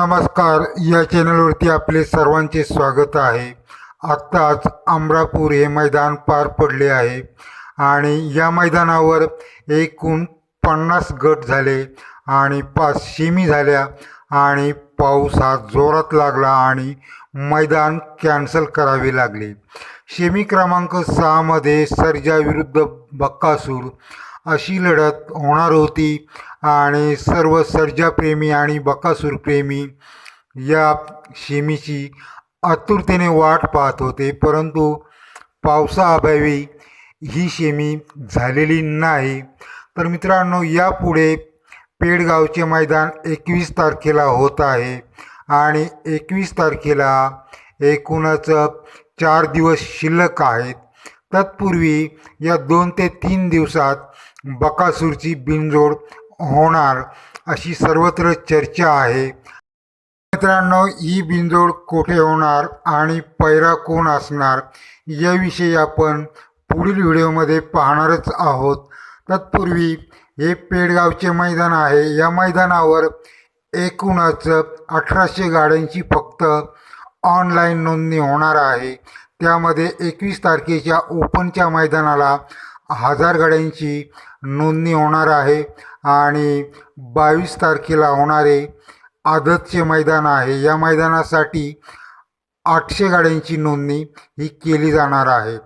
नमस्कार या चॅनलवरती आपले सर्वांचे स्वागत आहे. आत्ताच अमरापूर हे मैदान पार पडले आहे आणि या मैदानावर एकूण पन्नास गट झाले आणि पाच शिमी झाल्या आणि पाऊस हा जोरात लागला आणि मैदान कॅन्सल करावे लागले. शेमी क्रमांक सहामध्ये सर्जा विरुद्ध बक्कासूर अशी लढत होणार होती. आणि सर्व सर्जाप्रेमी आणि बकासूरप्रेमी या शेमीची आतुरतेने वाट पाहत होते. परंतु पावसाअभावी ही शेमी झालेली नाही. तर मित्रांनो यापुढे पेडगावचे मैदान एकवीस तारखेला होत आहे आणि एकवीस तारखेला एकूणच चार दिवस शिल्लक आहेत. तत्पूर्वी या दोन ते तीन दिवसात बकासूरची बिनजोड होणार अशी सर्वत्र चर्चा आहे. मित्रांनो ही बिनजोड कोठे होणार आणि पैरा कोण असणार याविषयी आपण पुढील व्हिडिओमध्ये पाहणारच आहोत. तत्पूर्वी हे पेडगावचे मैदान आहे. या मैदानावर एकूणच अठराशे गाड्यांची फक्त ऑनलाईन नोंदणी होणार आहे. त्यामध्ये एकवीस तारखेच्या ओपनच्या मैदानाला हजार गाड्यांची नोंदणी होणार आहे आणि बावीस तारखेला होणारे आदतचे मैदान आहे. या मैदानासाठी आठशे गाड्यांची नोंदणी ही केली जाणार आहे.